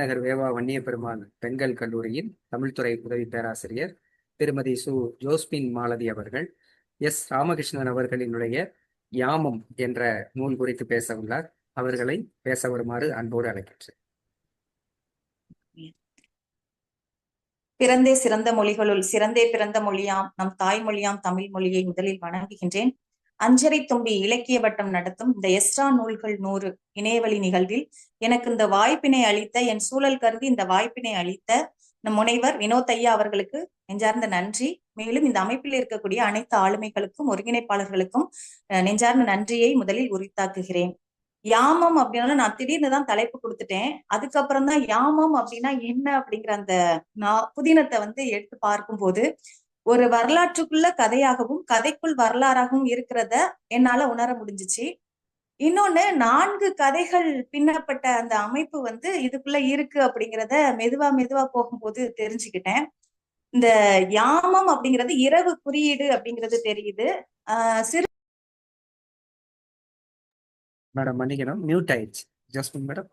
நகர் வேவா வன்னிய பெண்கள் கல்லூரியின் தமிழ்துறை உதவி பேராசிரியர் திருமதி சு. ஜோஸ்பின் மாலதி அவர்கள் எஸ். ராமகிருஷ்ணன் அவர்களினுடைய யாமம் என்ற நூல் குறித்து பேச உள்ளார். அவர்களை பேச வருமாறு அன்போடு அழைக்கின்றேன். பிறந்தே சிறந்த மொழிகளுள் சிறந்தே பிறந்த மொழியாம் நம் தாய்மொழியாம் தமிழ் மொழியை முதலில் வணங்குகின்றேன். அஞ்சரை தும்பி இலக்கிய வட்டம் நடத்தும் இந்த எஸ்ரா நூல்கள் நூறு இணையவழி நிகழ்வில் எனக்கு இந்த வாய்ப்பினை அளித்த என் சூழல் கருதி இந்த வாய்ப்பினை அளித்த நம் முனைவர் வினோத் ஐயா அவர்களுக்கு நெஞ்சார்ந்த நன்றி. மேலும் இந்த அமைப்பில் இருக்கக்கூடிய அனைத்து ஆளுமைகளுக்கும் ஒருங்கிணைப்பாளர்களுக்கும் நெஞ்சார்ந்த நன்றியை முதலில் உரித்தாக்குகிறேன். யாமம் அப்படின்னா நான் திடீர்னு தான் தலைப்பு கொடுத்துட்டேன். அதுக்கப்புறம் தான் யாமம் அப்படின்னா என்ன அப்படிங்கிற அந்த நான் புதினத்தை வந்து எடுத்து பார்க்கும்போது ஒரு வரலாற்றுக்குள்ள கதையாகவும் கதைக்குள் வரலாறாகவும் இருக்கிறத என்னால உணர முடிஞ்சிச்சு. இன்னொன்னு நான்கு கதைகள் பின்னப்பட்ட அந்த அமைப்பு வந்து இதுக்குள்ள இருக்கு அப்படிங்கிறத மெதுவா மெதுவா போகும்போது தெரிஞ்சுக்கிட்டேன். இந்த யாமம் அப்படிங்கிறது இரவு குறியீடு அப்படிங்கிறது தெரியுது. சிறு மேடம் மன்னிக்கணும். மியூட் ஆயிடுச்சு. ஜஸ்மின் மேடம்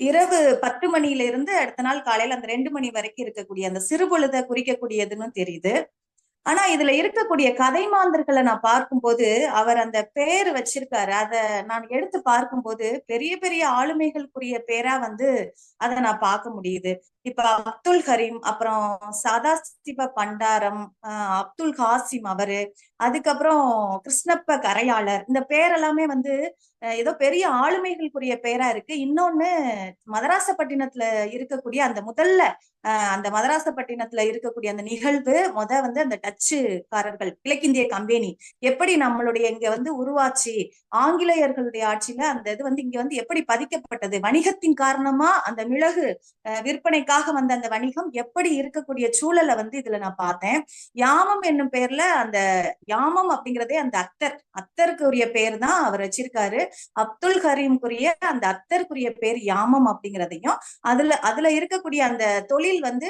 இரவு பத்து மணியில இருந்து அடுத்த நாள் காலையில அந்த ரெண்டு மணி வரைக்கும் இருக்கக்கூடிய அந்த சிறுபொழுத குறிக்கக்கூடியதுன்னு தெரியுது. ஆனா இதுல இருக்கக்கூடிய கதை மாந்தர்களை நான் பார்க்கும்போது அவர் அந்த பேர் வச்சிருக்காரு. அத நான் எடுத்து பார்க்கும்போது பெரிய பெரிய ஆளுமைகளுக்குரிய பேரா வந்து அதை நான் பார்க்க முடியுது. இப்ப அப்துல் கரீம் அப்புறம் சதாசிவ பண்டாரம் அப்துல் ஹாசிம் அவரு அதுக்கப்புறம் கிருஷ்ணப்ப கரையாளர் இந்த பேரெல்லாமே வந்து ஏதோ பெரிய ஆளுமைகளுக்குரிய பேரா இருக்கு. இன்னொன்னு மதராசப்பட்டினத்துல இருக்கக்கூடிய அந்த முதல்ல அந்த மதராசப்பட்டினத்துல இருக்கக்கூடிய அந்த நிகழ்வு முத வந்து அந்த டச்சுக்காரர்கள் கிழக்கிந்திய கம்பெனி. எப்படி நம்மளுடைய இங்க வந்து உருவாச்சு ஆங்கிலேயர்களுடைய ஆட்சியில அந்த இது வந்து இங்க வந்து எப்படி பதிக்கப்பட்டது வணிகத்தின் காரணமா அந்த மிளகு விற்பனை எனக்காக வந்த அந்த வணிகம் எப்படி இருக்கக்கூடிய சூழலை வந்து இதுல நான் பார்த்தேன். யாமம் என்னும் பேர்ல அந்த யாமம் அப்படிங்கிறதே அந்த அத்தர் அத்தருக்குரிய பேர் தான் அவர் வச்சிருக்காரு. அப்துல் கரீம்குரிய அந்த அத்தருக்குரிய பேர் யாமம் அப்படிங்கிறதையும் அதுல அதுல இருக்கக்கூடிய அந்த தொழில் வந்து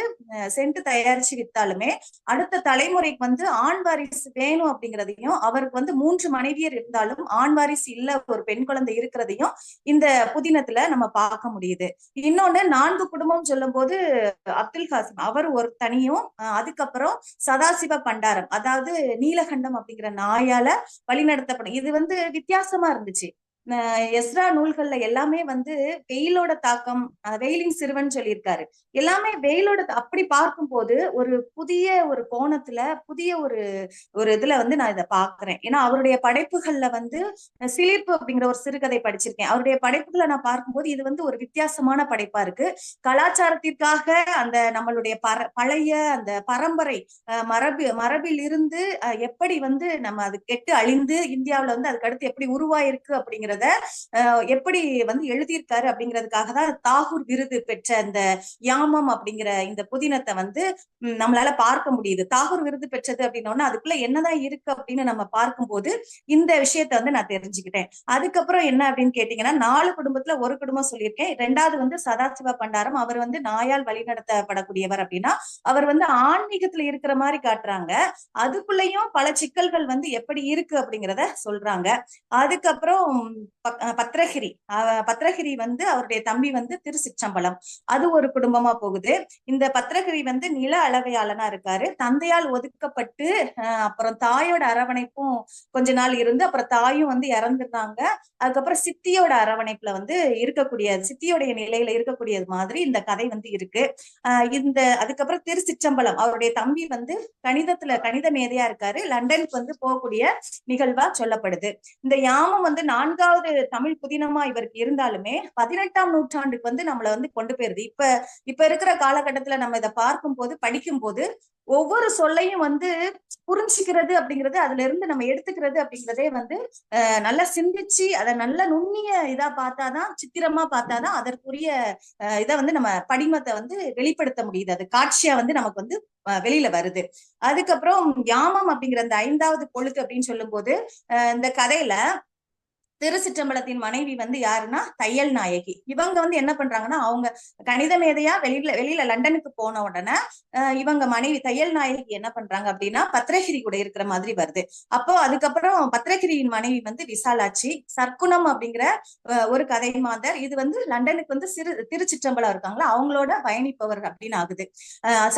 சென்ட் தயாரிச்சு வித்தாலுமே அடுத்த தலைமுறைக்கு வந்து ஆண் வாரிசு வேணும் அப்படிங்கிறதையும் அவருக்கு வந்து மூன்று மனைவியர் இருந்தாலும் ஆண் வாரிசு இல்ல ஒரு பெண் குழந்தை இருக்கிறதையும் இந்த புதினத்துல நம்ம பார்க்க முடியுது. இன்னொன்னு நான்கு குடும்பம் சொல்லும் போது அப்துல் காசிம் அவர் ஒரு தனியும் அதுக்கப்புறம் சதாசிவ பண்டாரம் அதாவது நீலகண்டம் அப்படிங்கிற நாயால வழிநடத்தப்படும். இது வந்து வித்தியாசமா இருந்துச்சு. எஸ்ரா நூல்கள்ல எல்லாமே வந்து வெயிலோட தாக்கம் வெயிலின் சிறுவன் சொல்லியிருக்காரு. எல்லாமே வெயிலோட அப்படி பார்க்கும்போது ஒரு புதிய ஒரு கோணத்துல புதிய ஒரு ஒரு இதுல வந்து நான் இதை பாக்குறேன் ஏன்னா அவருடைய படைப்புகள்ல வந்து சிலிர்ப்பு அப்படிங்கிற ஒரு சிறுகதை படிச்சிருக்கேன். அவருடைய படைப்புகளை நான் பார்க்கும்போது இது வந்து ஒரு வித்தியாசமான படைப்பா இருக்கு. கலாச்சாரத்திற்காக அந்த நம்மளுடைய பர பழைய அந்த பரம்பரை மரபு மரபில் இருந்து எப்படி வந்து நம்ம அது கெட்டு அழிந்து இந்தியாவில வந்து அதுக்கு அடுத்து எப்படி உருவாயிருக்கு அப்படிங்கிறது அப்படிங்கிறத எப்படி வந்து எழுதியிருக்காரு அப்படிங்கிறதுக்காக தான் தாகூர் விருது பெற்ற அந்த யாமம் அப்படிங்கிற இந்த புதினத்தை வந்து நம்மளால பார்க்க முடியுது. தாகூர் விருது பெற்றது அப்படின்னோன்னா அதுக்குள்ள என்னதான் இருக்கு அப்படின்னு நம்ம பார்க்கும்போது இந்த விஷயத்த வந்து நான் தெரிஞ்சுக்கிட்டேன். அதுக்கப்புறம் என்ன அப்படின்னு கேட்டீங்கன்னா நாலு குடும்பத்துல ஒரு குடும்பம் சொல்லியிருக்கேன். ரெண்டாவது வந்து சதாசிவ பண்டாரம். அவர் வந்து நாயால் வழிநடத்தப்படக்கூடியவர் அப்படின்னா அவர் வந்து ஆன்மீகத்துல இருக்கிற மாதிரி காட்டுறாங்க. அதுக்குள்ளயும் பல சிக்கல்கள் வந்து எப்படி இருக்கு அப்படிங்கிறத சொல்றாங்க. அதுக்கப்புறம் பத்ரகிரி. பத்ரகிரி வந்து அவருடைய தம்பி வந்து திருச்சிற்றம்பலம். அது ஒரு குடும்பமா போகுது. இந்த பத்ரகிரி வந்து நில அளவையாளனா இருக்காரு. தந்தையால் ஒதுக்கப்பட்டு அப்புறம் தாயோட அரவணைப்பும் கொஞ்ச நாள் இருந்து அப்புறம் தாயும் வந்து இறந்துருந்தாங்க அதுக்கப்புறம் சித்தியோட அரவணைப்புல வந்து இருக்கக்கூடிய சித்தியோடைய நிலையில இருக்கக்கூடியது மாதிரி இந்த கதை வந்து இருக்கு. இந்த அதுக்கப்புறம் திருச்சிற்றம்பலம். அவருடைய தம்பி வந்து கணிதத்துல கணித மேதையா இருக்காரு. லண்டனுக்கு வந்து போகக்கூடிய நிகழ்வா சொல்லப்படுது. இந்த யாமம் வந்து நான்காவது தமிழ் புதினமா இவருக்கு இருந்தாலுமே பதினெட்டாம் நூற்றாண்டுக்கு வந்து நம்மளை வந்து கொண்டு போயிருது. இப்ப இப்ப இருக்கிற காலகட்டத்துல நம்ம இதை பார்க்கும் போது படிக்கும் போது ஒவ்வொரு சொல்லையும் வந்து புரிஞ்சுக்கிறது அப்படிங்கிறது அதுல இருந்து நம்ம எடுத்துக்கிறது அப்படிங்கிறதே வந்து நல்லா சிந்திச்சு அதை நல்ல நுண்ணிய இதா பார்த்தாதான் சித்திரமா பார்த்தாதான் அதற்குரிய இதை வந்து நம்ம படிமத்தை வந்து வெளிப்படுத்த முடியுது. அது காட்சியா வந்து நமக்கு வந்து வெளியில வருது. அதுக்கப்புறம் யாமம் அப்படிங்கிற அந்த ஐந்தாவது பொழுது அப்படின்னு சொல்லும் போது இந்த கதையில திருச்சிற்றம்பலத்தின் மனைவி வந்து யாருன்னா தையல் நாயகி. இவங்க வந்து என்ன பண்றாங்கன்னா அவங்க கணித மேதையா வெளியில வெளியில லண்டனுக்கு போன உடனே இவங்க மனைவி தையல் நாயகி என்ன பண்றாங்க அப்படின்னா பத்ரகிரி கூட இருக்கிற மாதிரி வருது. அப்போ அதுக்கப்புறம் பத்ரகிரியின் மனைவி வந்து விசாலாட்சி சர்க்குணம் அப்படிங்கிற ஒரு கதை மாந்தர். இது வந்து லண்டனுக்கு வந்து சிறு திருச்சிற்றம்பலம் இருக்காங்களா அவங்களோட பயணிப்பவர் அப்படின்னு ஆகுது.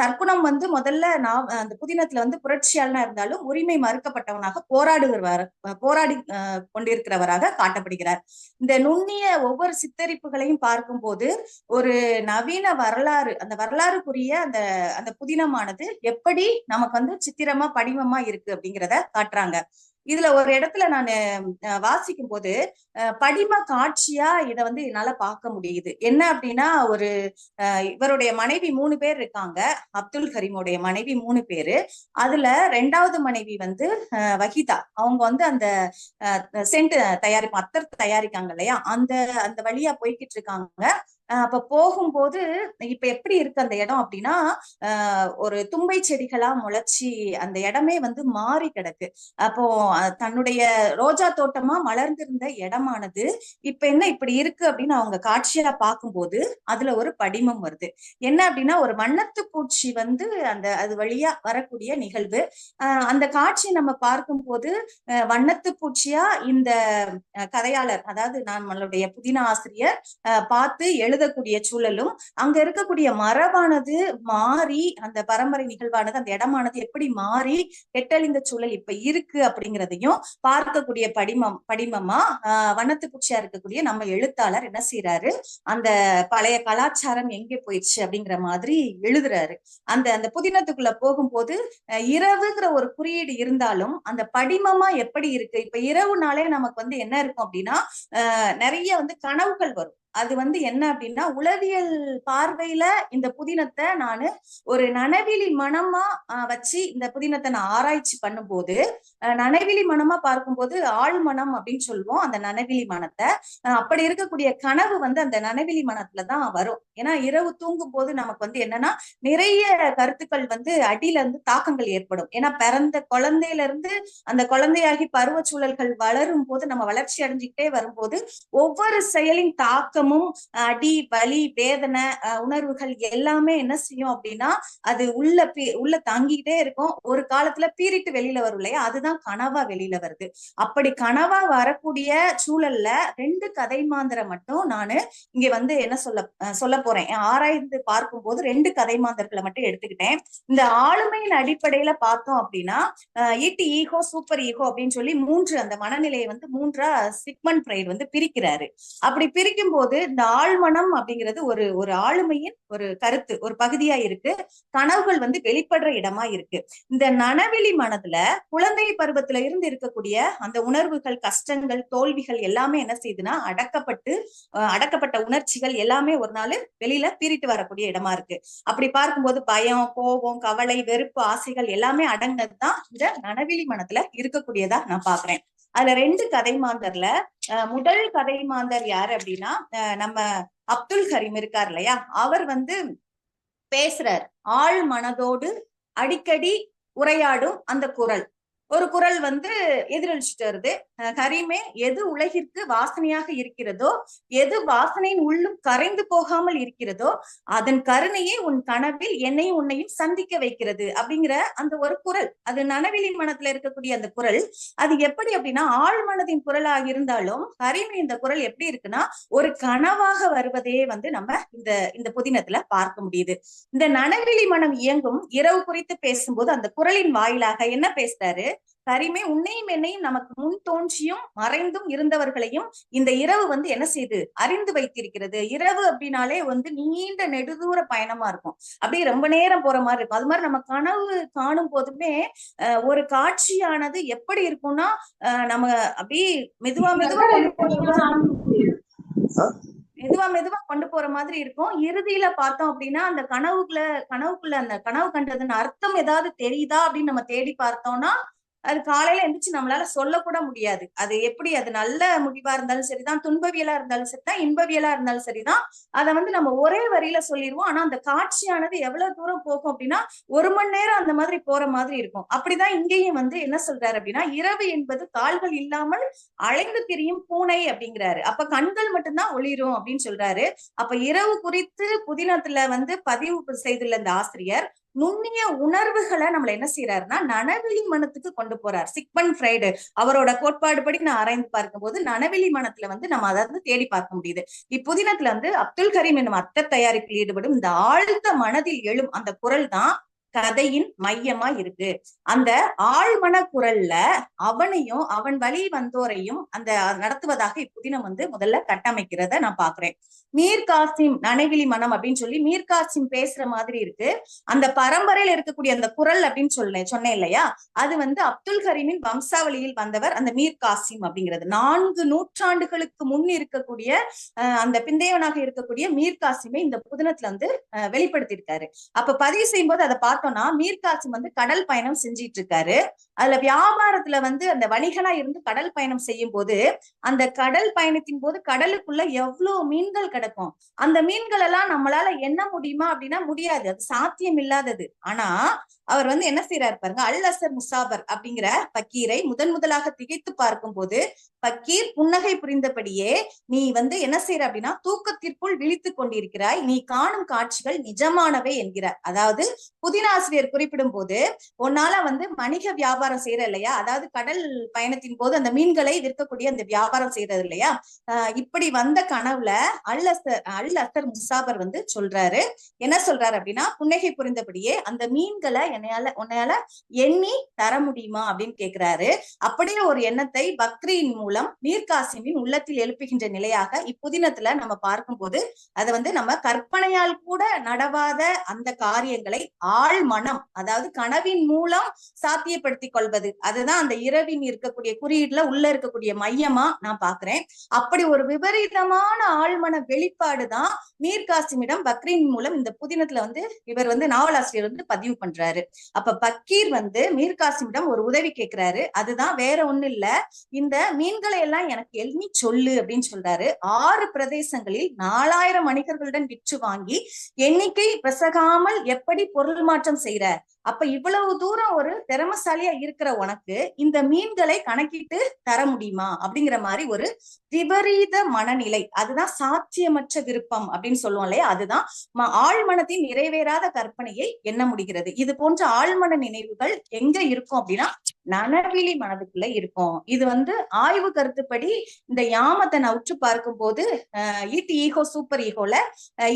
சர்க்குணம் வந்து முதல்ல நான் அந்த புதினத்துல வந்து புரட்சியாளனா இருந்தாலும் உரிமை மறுக்கப்பட்டவனாக போராடுகிறவர் போராடி அஹ், கொண்டிருக்கிறவராக காட்டப்படுகிறார். இந்த நுண்ணிய ஒவ்வொரு சித்தரிப்புகளையும் பார்க்கும்போது ஒரு நவீன வரலாறு அந்த வரலாறுக்குரிய அந்த அந்த புதினமானது எப்படி நமக்கு வந்து சித்திரமா படிமமா இருக்கு அப்படிங்கிறத காட்டுறாங்க. இதுல ஒரு இடத்துல நான் வாசிக்கும் போது அஹ், படிம காட்சியா இத வந்து என்னால பார்க்க முடியுது. என்ன அப்படின்னா ஒரு அஹ், இவருடைய மனைவி மூணு பேர் இருக்காங்க. அப்துல் கரீமுடைய மனைவி மூணு பேரு. அதுல ரெண்டாவது மனைவி வந்து அஹ், வஹிதா. அவங்க வந்து அந்த சென்ட் தயாரிப்பு அத்தர் தயாரிக்காங்க இல்லையா? அந்த அந்த வழியா போய்கிட்டு இருக்காங்க. அப்ப போகும்போது இப்ப எப்படி இருக்கு அந்த இடம் அப்படின்னா ஆஹ் ஒரு தும்பை செடிகளா முளைச்சி அந்த இடமே வந்து மாறி கிடக்கு. அப்போ தன்னுடைய ரோஜா தோட்டமா மலர்ந்திருந்த இடமானது இப்ப என்ன இப்படி இருக்கு அப்படின்னு அவங்க காட்சியா பார்க்கும்போது அதுல ஒரு படிமம் வருது. என்ன அப்படின்னா ஒரு வண்ணத்து பூச்சி வந்து அந்த அது வழியா வரக்கூடிய நிகழ்வு. ஆஹ் அந்த காட்சி நம்ம பார்க்கும்போது அஹ் வண்ணத்து பூச்சியா இந்த கதையாளர் அதாவது நம்மளுடைய புதின ஆசிரியர் பார்த்து பார்த்து எழுதக்கூடிய சூழலும் அங்க இருக்கக்கூடிய மரபானது மாறி அந்த பரம்பரை நிகழ்வானது அந்த இடமானது எப்படி மாறி கெட்டழிந்த சூழல் இப்ப இருக்கு அப்படிங்கிறதையும் பார்க்கக்கூடிய படிமம் படிமமா ஆஹ் வண்ணத்து பூச்சியா இருக்கக்கூடிய நம்ம எழுத்தாளர் என்ன செய்யறாரு அந்த பழைய கலாச்சாரம் எங்கே போயிடுச்சு அப்படிங்கிற மாதிரி எழுதுறாரு. அந்த அந்த புதினத்துக்குள்ள போகும்போது அஹ் இரவுங்கிற ஒரு குறியீடு இருந்தாலும் அந்த படிமமா எப்படி இருக்கு? இப்ப இரவுனாலே நமக்கு வந்து என்ன இருக்கும் அப்படின்னா நிறைய வந்து கனவுகள் வரும். அது வந்து என்ன அப்படின்னா உளவியல் பார்வையில இந்த புதினத்தை நானு ஒரு நனவிலி மனமா வச்சு இந்த புதினத்தை நான் ஆராய்ச்சி பண்ணும்போது நனவிலி மனமா பார்க்கும்போது ஆழ் மனம் அப்படின்னு சொல்லுவோம் அந்த நனவிலி மனத்தை அப்படி இருக்கக்கூடிய கனவு வந்து அந்த நனவிலி மனத்துலதான் வரும். ஏன்னா இரவு தூங்கும் போது நமக்கு வந்து என்னன்னா நிறைய கருத்துக்கள் வந்து அடியில இருந்து தாக்கங்கள் ஏற்படும். ஏன்னா பிறந்த குழந்தையில இருந்து அந்த குழந்தையாகி பருவ சூழல்கள் வளரும் போது நம்ம வளர்ச்சி அடைஞ்சுக்கிட்டே வரும்போது ஒவ்வொரு செயலின் தாக்கமும் அடி வலி வேதனை உணர்வுகள் எல்லாமே என்ன செய்யும் அப்படின்னா அது உள்ள பீ உள்ள தாங்கிக்கிட்டே இருக்கும். ஒரு காலத்துல பீரிட்டு வெளியில வரும் இல்லையா? அதுதான் கனவா வெளியில வருது. அப்படி கனவா வரக்கூடிய சூழல்ல ரெண்டு கதை மாந்திரம் மட்டும் நானு இங்க வந்து என்ன சொல்ல சொல்ல போறேன். ஆராய்ந்து பார்க்கும்போது ரெண்டு கதை மாந்தர்களை மட்டும் எடுத்துக்கிட்டேன். இந்த ஆளுமையின் அடிப்படையில பார்த்தோம் அப்படின்னா ஈட்டி ஈகோ சூப்பர் ஈகோ அப்படின்னு சொல்லி மூன்று அந்த மனநிலையை வந்து மூன்றா சிக்மன் பிரைட் வந்து பிரிக்கிறாரு. அப்படி பிரிக்கும் போது இந்த ஆழ்மனம் அப்படிங்கிறது ஒரு ஒரு ஆளுமையின் ஒரு கருத்து ஒரு பகுதியா இருக்கு. கனவுகள் வந்து வெளிப்படுற இடமா இருக்கு. இந்த நனவெளி மனதுல குழந்தை பருவத்துல இருந்து இருக்கக்கூடிய அந்த உணர்வுகள் கஷ்டங்கள் தோல்விகள் எல்லாமே என்ன செய்யுதுன்னா அடக்கப்பட்டு அஹ் அடக்கப்பட்ட உணர்ச்சிகள் எல்லாமே ஒரு நாள் வெளியில பீறிட்டு வரக்கூடிய இடமா இருக்கு. அப்படி பார்க்கும்போது பயம் கோபம் கவலை வெறுப்பு ஆசைகள் எல்லாமே அடங்கினதுதான் இந்த நனவெளி மனத்துல இருக்கக்கூடியதா நான் பாக்குறேன் அதுல ரெண்டு கதை மாந்தர்ல அஹ் முதல் கதை மாந்தர் யாரு அப்படின்னா அஹ் நம்ம அப்துல் கரீம் இருக்கார் இல்லையா? அவர் வந்து பேசுறார் ஆழ் மனதோடு அடிக்கடி உரையாடும் அந்த குரல். ஒரு குரல் வந்து எதிரொலிச்சுட்டு வருது. கரீமே எது உலகிற்கு வாசனையாக இருக்கிறதோ எது வாசனையின் உள்ளும் கரைந்து போகாமல் இருக்கிறதோ அதன் கருணையே உன் கனவில் என்னையும் உன்னையும் சந்திக்க வைக்கிறது அப்படிங்கிற அந்த ஒரு குரல். அது நனவிலி மனத்துல இருக்கக்கூடிய அந்த குரல். அது எப்படி அப்படின்னா ஆழ் மனதின் குரலாக இருந்தாலும் கரீமே இந்த குரல் எப்படி இருக்குன்னா ஒரு கனவாக வருவதே வந்து நம்ம இந்த இந்த புதினத்துல பார்க்க முடியுது. இந்த நனவிலி மனம் இயங்கும் இரவு குறித்து பேசும்போது அந்த குரலின் வாயிலாக என்ன பேசுறாரு? கரிமே உன்னையும் என்னையும் நமக்கு முன் தோன்றியும் மறைந்தும் இருந்தவர்களையும் இந்த இரவு வந்து என்ன செய்யுது அறிந்து வைத்திருக்கிறது. இரவு அப்படின்னாலே வந்து நீண்ட நெடுதூர பயணமா இருக்கும். அப்படியே ரொம்ப நேரம் போற மாதிரி இருக்கும். அது மாதிரி நம்ம கனவு காணும் போதுமே அஹ், ஒரு காட்சியானது எப்படி இருக்கும்னா அஹ், நம்ம அப்படியே மெதுவா மெதுவா கொண்டு போற மெதுவா மெதுவா கொண்டு போற மாதிரி இருக்கும். இறுதியில பார்த்தோம் அப்படின்னா அந்த கனவுக்குள்ள கனவுக்குள்ள அந்த கனவு கண்டதுன்னு அர்த்தம் ஏதாவது தெரியுதா அப்படின்னு நம்ம தேடி பார்த்தோம்னா அது காலையில எந்திரிச்சு நம்மளால சொல்லக்கூட முடியாது. அது எப்படி அது நல்ல முடிவா இருந்தாலும் சரிதான் துன்பவியலா இருந்தாலும் சரிதான் இன்பவியலா இருந்தாலும் சரிதான். அதை வந்து நம்ம ஒரே வரியில சொல்லிடுவோம் ஆனா அந்த காட்சியானது எவ்வளவு தூரம் போகும் அப்படின்னா ஒரு மணி நேரம் அந்த மாதிரி போற மாதிரி இருக்கும். அப்படிதான் இங்கேயும் வந்து என்ன சொல்றாரு அப்படின்னா இரவு என்பது கால்கள் இல்லாமல் அலைந்து திரியும் பூனை அப்படிங்கிறாரு. அப்ப கண்கள் மட்டும்தான் ஒளிரும் அப்படின்னு சொல்றாரு. அப்ப இரவு குறித்து புதினத்துல வந்து பதிவு செய்துள்ள இந்த ஆசிரியர் நுண்ணிய உணர்வுகளை நம்மள என்ன செய்யறாருன்னா நனவெளி மனத்துக்கு கொண்டு போறார். சிக்மன் ஃப்ரைடு அவரோட கோட்பாடு படி நான் ஆராய்ந்து பார்க்கும்போது நனவெளி மனத்துல வந்து நம்ம அதாவது தேடி பார்க்க முடியுது. இப்புதினத்துல வந்து அப்துல் கரீம் என்னும் அத்த தயாரிப்பில் ஈடுபடும் இந்த ஆழ்ந்த மனதில் எழும் அந்த குரல் தான் கதையின் மையமா இருக்கு. அந்த ஆழ்மன குரல்ல அவனையும் அவன் வழி வந்தோரையும் அந்த நடத்துவதாக இப்புதினம் வந்து முதல்ல கட்டமைக்கிறத நான் பாக்குறேன். மீர் காசிம் நனைவிலி மனம் அப்படின்னு சொல்லி மீர் காசிம் பேசுற மாதிரி இருக்கு. அந்த பரம்பரையில இருக்கக்கூடிய அந்த குரல் அப்படின்னு சொல்ல சொன்னேன் இல்லையா? அது வந்து அப்துல் கரீமின் வம்சாவளியில் வந்தவர் அந்த மீர் காசிம் அப்படிங்கிறது. நான்கு நூற்றாண்டுகளுக்கு முன் இருக்கக்கூடிய அந்த பிந்தையவனாக இருக்கக்கூடிய மீர் காசிமை இந்த புதினத்துல வந்து வெளிப்படுத்தியிருக்காரு. அப்ப பதிவு செய்யும் போது அதை பார்த்தோம்னா மீர் காசிம் வந்து கடல் பயணம் செஞ்சிட்டு இருக்காரு அதுல வியாபாரத்துல வந்து அந்த வணிகனா இருந்து கடல் பயணம் செய்யும் போது அந்த கடல் பயணத்தின் போது கடலுக்குள்ள எவ்வளவு மீன்கள் கிடக்கும்? அந்த மீன்கள் எல்லாம் நம்மளால என்ன முடியுமா அப்படின்னா முடியாது. அது சாத்தியம் இல்லாதது ஆனா அவர் வந்து என்ன செய்யறாரு பாருங்க அல் அசர் முசாபர் அப்படிங்கிற பக்கீரை முதன் முதலாக திகைத்து பார்க்கும் போது பக்கீர் புன்னகை புரிந்தபடியே நீ வந்து என்ன செய்யற அப்படின்னா தூக்கத்திற்குள் விழித்துக் கொண்டிருக்கிறாய். நீ காணும் காட்சிகள் நிஜமானவை என்கிறார். அதாவது புதினாசிரியர் குறிப்பிடும் போது உன்னால வந்து வணிக வியாபாரம் செய்யற இல்லையா? அதாவது கடல் பயணத்தின் போது அந்த மீன்களை விற்கக்கூடிய அந்த வியாபாரம் செய்யறது இல்லையா? ஆஹ் இப்படி வந்த கனவுல அல் அசர் அல் அசர் முசாபர் வந்து சொல்றாரு. என்ன சொல்றாரு அப்படின்னா புன்னகை புரிந்தபடியே அந்த மீன்களை என்னையால உன்னையால எண்ணி தர முடியுமா அப்படின்னு கேக்குறாரு. அப்படியே ஒரு எண்ணத்தை பக்ரியின் மூலம் மீர்காசிமின் உள்ளத்தில் எழுப்புகின்ற நிலையாக இப்புதினத்துல நம்ம பார்க்கும்போது அதை வந்து நம்ம கற்பனையால் கூட நடவாத அந்த காரியங்களை ஆள் மனம் அதாவது கனவின் மூலம் சாத்தியப்படுத்தி கொள்வது. அதுதான் அந்த இரவின் இருக்கக்கூடிய குறியீடுல உள்ள இருக்கக்கூடிய மையமா நான் பாக்குறேன். அப்படி ஒரு விபரீதமான ஆழ்மன வெளிப்பாடுதான் மீர்காசிமிடம் பக்ரீன் மூலம் இந்த புதினத்துல வந்து இவர் வந்து நாவலாசிரியர் வந்து பதிவு பண்றாரு. அப்ப பக்கீர் வந்து மீர்காசிமிடம் ஒரு உதவி கேட்கிறாரு அதுதான் வேற ஒண்ணு இல்ல. இந்த மீன்களை எல்லாம் எனக்கு எண்ணி சொல்லு அப்படின்னு சொல்றாரு. ஆறு பிரதேசங்களில் நாலாயிரம் மணிகர்களுடன் விற்று வாங்கி எண்ணிக்கை பிசகாமல் எப்படி பொருள் மாற்றம் செய்யற? அப்ப இவ்வளவு தூரம் ஒரு திறமசாலியா இருக்கிற உனக்கு இந்த மீன்களை கணக்கிட்டு தர முடியுமா? அப்படிங்கிற மாதிரி ஒரு விபரீத மனநிலை. அதுதான் சாத்தியமற்ற விருப்பம் அப்படின்னு சொல்லுவோம் இல்லையா? அதுதான் ஆழ்மனத்தின் நிறைவேறாத கற்பனையை எண்ண முடிகிறது. இது போன்ற ஆழ்மன நினைவுகள் எங்க இருக்கும் அப்படின்னா நனவிலி மனதுக்குள்ள இருக்கும். இது வந்து ஆய்வு கருத்துப்படி இந்த யாமத்தை நான் உற்று பார்க்கும் போது ஈட்டு ஈகோ சூப்பர் ஈகோல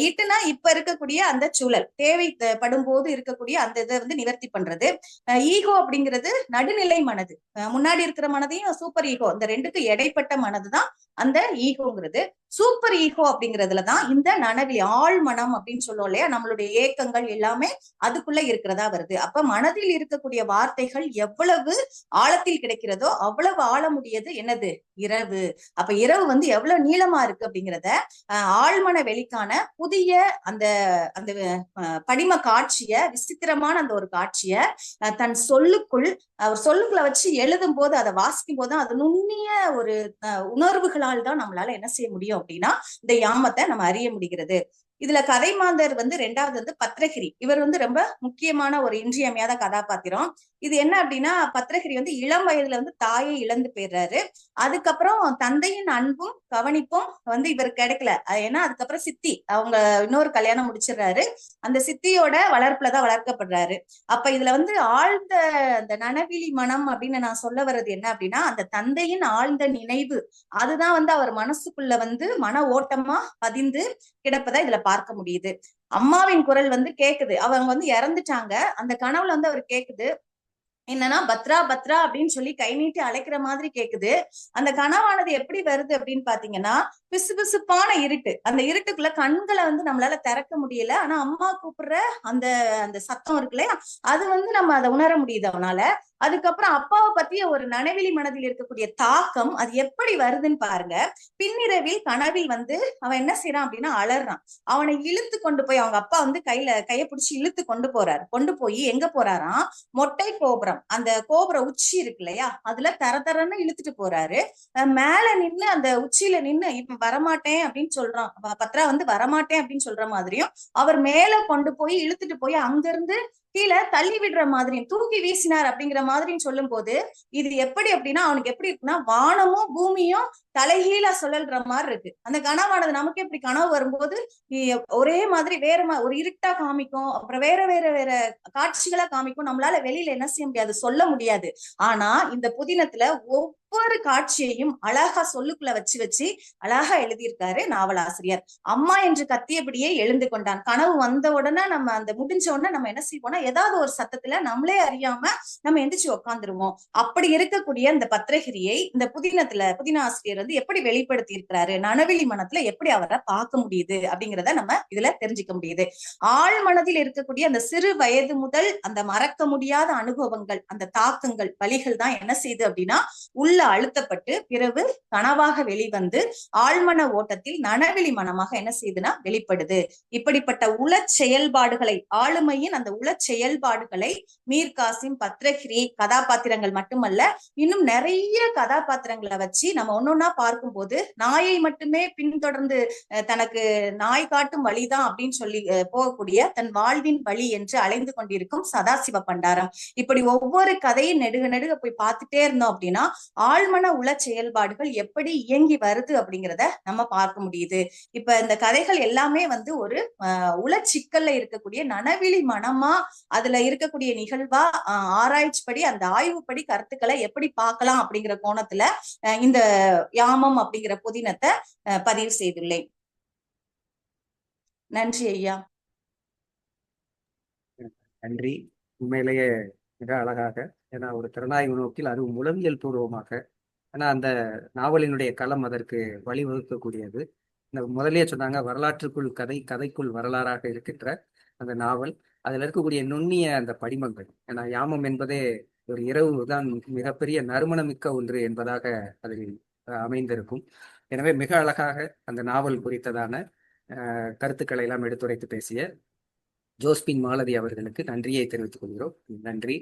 ஈட்டுனா இப்ப இருக்கக்கூடிய அந்த சூழல் தேவைப்படும் போது இருக்கக்கூடிய அந்த இதை வந்து நிவர்த்தி பண்றது. ஈகோ அப்படிங்கிறது நடுநிலை மனது. முன்னாடி இருக்கிற மனதையும் சூப்பர் ஈகோ இந்த ரெண்டுக்கு இடைப்பட்ட மனதுதான் அந்த ஈகோங்கிறது. சூப்பர் ஈகோ அப்படிங்கிறதுலதான் இந்த நனவி ஆள் மனம் அப்படின்னு சொல்லுவோம் இல்லையா? நம்மளுடைய ஏக்கங்கள் எல்லாமே அதுக்குள்ள இருக்கிறதா வருது. அப்ப மனதில் இருக்கக்கூடிய வார்த்தைகள் எவ்வளவு ஆழத்தில் கிடைக்கிறதோ அவ்வளவு ஆழமுடியது என்னது? இரவு. அப்ப இரவு வந்து எவ்வளவு நீளமா இருக்கு அப்படிங்கிறத ஆழ்மன வெளிக்கான புதிய அந்த அந்த படிம காட்சிய விசித்திரமான அந்த ஒரு காட்சிய தன் சொல்லுக்குள் அவர் சொல்லுக்குள்ள வச்சு எழுதும் போது அதை வாசிக்கும் போது அது நுண்ணிய ஒரு உணர்வுகளால் தான் நம்மளால என்ன செய்ய முடியும் அப்படின்னா இந்த யாமத்தை நம்ம அறிய முடிகிறது. இதுல கதை மாந்தர் வந்து ரெண்டாவது வந்து பத்ரகிரி இவர் வந்து ரொம்ப முக்கியமான ஒரு இன்றியமையாத கதாபாத்திரம். இது என்ன அப்படின்னா பத்திரகிரி வந்து இளம் வயதுல வந்து தாயை இழந்து போயிடுறாரு. அதுக்கப்புறம் தந்தையின் அன்பும் கவனிப்பும் வந்து இவர் கிடைக்கல. ஏன்னா அதுக்கப்புறம் சித்தி அவங்க இன்னொரு கல்யாணம் முடிச்சிடுறாரு. அந்த சித்தியோட வளர்ப்புலதான் வளர்க்கப்படுறாரு. அப்ப இதுல வந்து ஆழ்ந்த அந்த நனவிலி மனம் அப்படின்னு நான் சொல்ல வர்றது என்ன அப்படின்னா அந்த தந்தையின் ஆழ்ந்த நினைவு அதுதான் வந்து அவர் மனசுக்குள்ள வந்து மன ஓட்டமா பதிந்து கிடப்பதா இதுல பார்க்க முடியுது. அம்மாவின் குரல் வந்து கேக்குது. அவங்க வந்து இறந்துட்டாங்க. அந்த கனவுல வந்து அவர் கேக்குது என்னன்னா பத்ரா பத்ரா அப்படின்னு சொல்லி கை நீட்டி அழைக்கிற மாதிரி கேக்குது. அந்த கனவானது எப்படி வருது அப்படின்னு பாத்தீங்கன்னா பிசு பிசுப்பான இருட்டு. அந்த இருட்டுக்குள்ள கண்களை வந்து நம்மளால திறக்க முடியல. ஆனா அம்மா கூப்பிடுற அந்த அந்த சத்தம் இருக்கு இல்லையா? அது வந்து நம்ம அதை உணர முடியுது அவனால. அதுக்கப்புறம் அப்பாவை பத்திய ஒரு நனவெளி மனதில் இருக்கக்கூடிய தாக்கம் அது எப்படி வருதுன்னு பாருங்க. பின்னிரவில் கனவில் வந்து அவன் என்ன செய்யறான் அப்படின்னா அலறான். அவனை இழுத்து கொண்டு போய் அவங்க அப்பா வந்து கையில கைய பிடிச்சி இழுத்து கொண்டு போறாரு. கொண்டு போய் எங்க போறாராம்? மொட்டை கோபுரம். அந்த கோபுர உச்சி இருக்கு இல்லையா? அதுல தர தரன்னு இழுத்துட்டு போறாரு. மேல நின்னு அந்த உச்சியில நின்னு இப்ப வரமாட்டேன் அப்படின்னு சொல்றான். பத்ரா வந்து வரமாட்டேன் அப்படின்னு சொல்ற மாதிரியும் அவர் மேல கொண்டு போய் இழுத்துட்டு போய் அங்கிருந்து கீழே தள்ளி விடுற மாதிரியும் தூக்கி வீசினார் அப்படிங்கிற மாதிரியும் சொல்லும் போது இது எப்படி அப்படின்னா அவனுக்கு எப்படி இருக்குன்னா வானமும் பூமியும் தலைகீழா சொல்லல்ற மாதிரி இருக்கு. அந்த கனவானது நமக்கு எப்படி கனவு வரும்போது ஒரே மாதிரி வேற மா- ஒரு இருட்டா காமிக்கும் அப்புறம் வேற வேற வேற காட்சிகளா காமிக்கும். நம்மளால வெளியில என்ன செய்ய முடியாது சொல்ல முடியாது. ஆனா இந்த புதினத்துல ஒவ்வொரு காட்சியையும் அழகா சொல்லுக்குள்ள வச்சு வச்சு அழகா எழுதியிருக்காரு நாவலாசிரியர். அம்மா என்று கத்தியபடியே எழுந்து கொண்டான். கனவு வந்த உடனே நம்ம அந்த முடிஞ்ச உடனே நம்ம என்ன செய்வோம்னா ஏதாவது ஒரு சத்தத்துல நம்மளே அறியாம நம்ம எந்திரிச்சு உட்காந்துருவோம் அப்படி இருக்கக்கூடிய இந்த பத்திரகிரியை இந்த புதினத்துல புதின ஆசிரியர் வந்து எப்படி வெளிப்படுத்தி இருக்கிறாரு நனவெளி மனத்துல எப்படி அவரை பார்க்க முடியுது? அப்படிங்கிறத நம்ம இதுல தெரிஞ்சுக்க முடியுது. ஆள் மனதில் இருக்கக்கூடிய அந்த சிறு வயது முதல் அந்த மறக்க முடியாத அனுபவங்கள் அந்த தாக்கங்கள் வழிகள் தான் என்ன செய்யுது அப்படின்னா உள்ள அழுத்தப்பட்டு பிறகு கனவாக வெளிவந்து ஆழ்மன ஓட்டத்தில் நனவெளி மனமாக என்ன செய்யுதுன்னா வெளிப்படுது. இப்படிப்பட்ட உள செயல்பாடுகளை ஆளுமையின் அந்த உள செயல்பாடுகளை மீர் காசிம் பத்ரகிரி கதாபாத்திரங்கள் மட்டுமல்ல இன்னும் நிறைய கதாபாத்திரங்களை வச்சு நம்ம ஒன்னொன்னா பார்க்கும்போது நாயை மட்டுமே பின்தொடர்ந்து தனக்கு நாய் காட்டும் வழிதான் அப்படின்னு சொல்லி போகக்கூடிய தன் வாழ்வின் வழி என்று அலைந்து கொண்டிருக்கும் சதாசிவ பண்டாரம். இப்படி ஒவ்வொரு கதையும் நெடுக நெடுக போய் பார்த்துட்டே இருந்தோம் அப்படின்னா ஆழ்மன உள செயல்பாடுகள் எப்படி இயங்கி வருது அப்படிங்கிறத நம்ம பார்க்க முடியுது. இப்ப இந்த கதைகள் எல்லாமே வந்து ஒரு அஹ், சிக்கல்ல இருக்கக்கூடிய நனவிழி மனமா அதுல இருக்கக்கூடிய நிகழ்வா ஆராய்ச்சி ஆராய்ச்சிப்படி அந்த ஆய்வுப்படி கருத்துக்களை எப்படி பார்க்கலாம் அப்படிங்கிற கோணத்துல அஹ், இந்த யாமம் அப்படிங்கிற புதினத்தை அஹ், பதிவு செய்துள்ளேன். நன்றி ஐயா. நன்றி. உண்மையிலேயே மிக அழகாக ஏன்னா ஒரு திறனாய்வு நோக்கில் அதுவும் உளவியல் பூர்வமாக ஏன்னா அந்த நாவலினுடைய களம் அதற்கு வழிவகுக்கக்கூடியது. இந்த முதலே சொன்னாங்க வரலாற்றுக்குள் கதை கதைக்குள் வரலாறாக இருக்கின்ற அந்த நாவல் அதில் இருக்கக்கூடிய நுண்ணிய அந்த படிமங்கள் ஏன்னா யாமம் என்பதே ஒரு இரவு தான் மிகப்பெரிய நறுமணமிக்க ஒன்று என்பதாக அதில் அமைந்திருக்கும். எனவே மிக அழகாக அந்த நாவல் குறித்ததான கருத்துக்களை எல்லாம் எடுத்துரைத்து பேசிய ஜோஸ்பின் மாலதி அவர்களுக்கு நன்றியை தெரிவித்துக் கொள்கிறோம். நன்றி.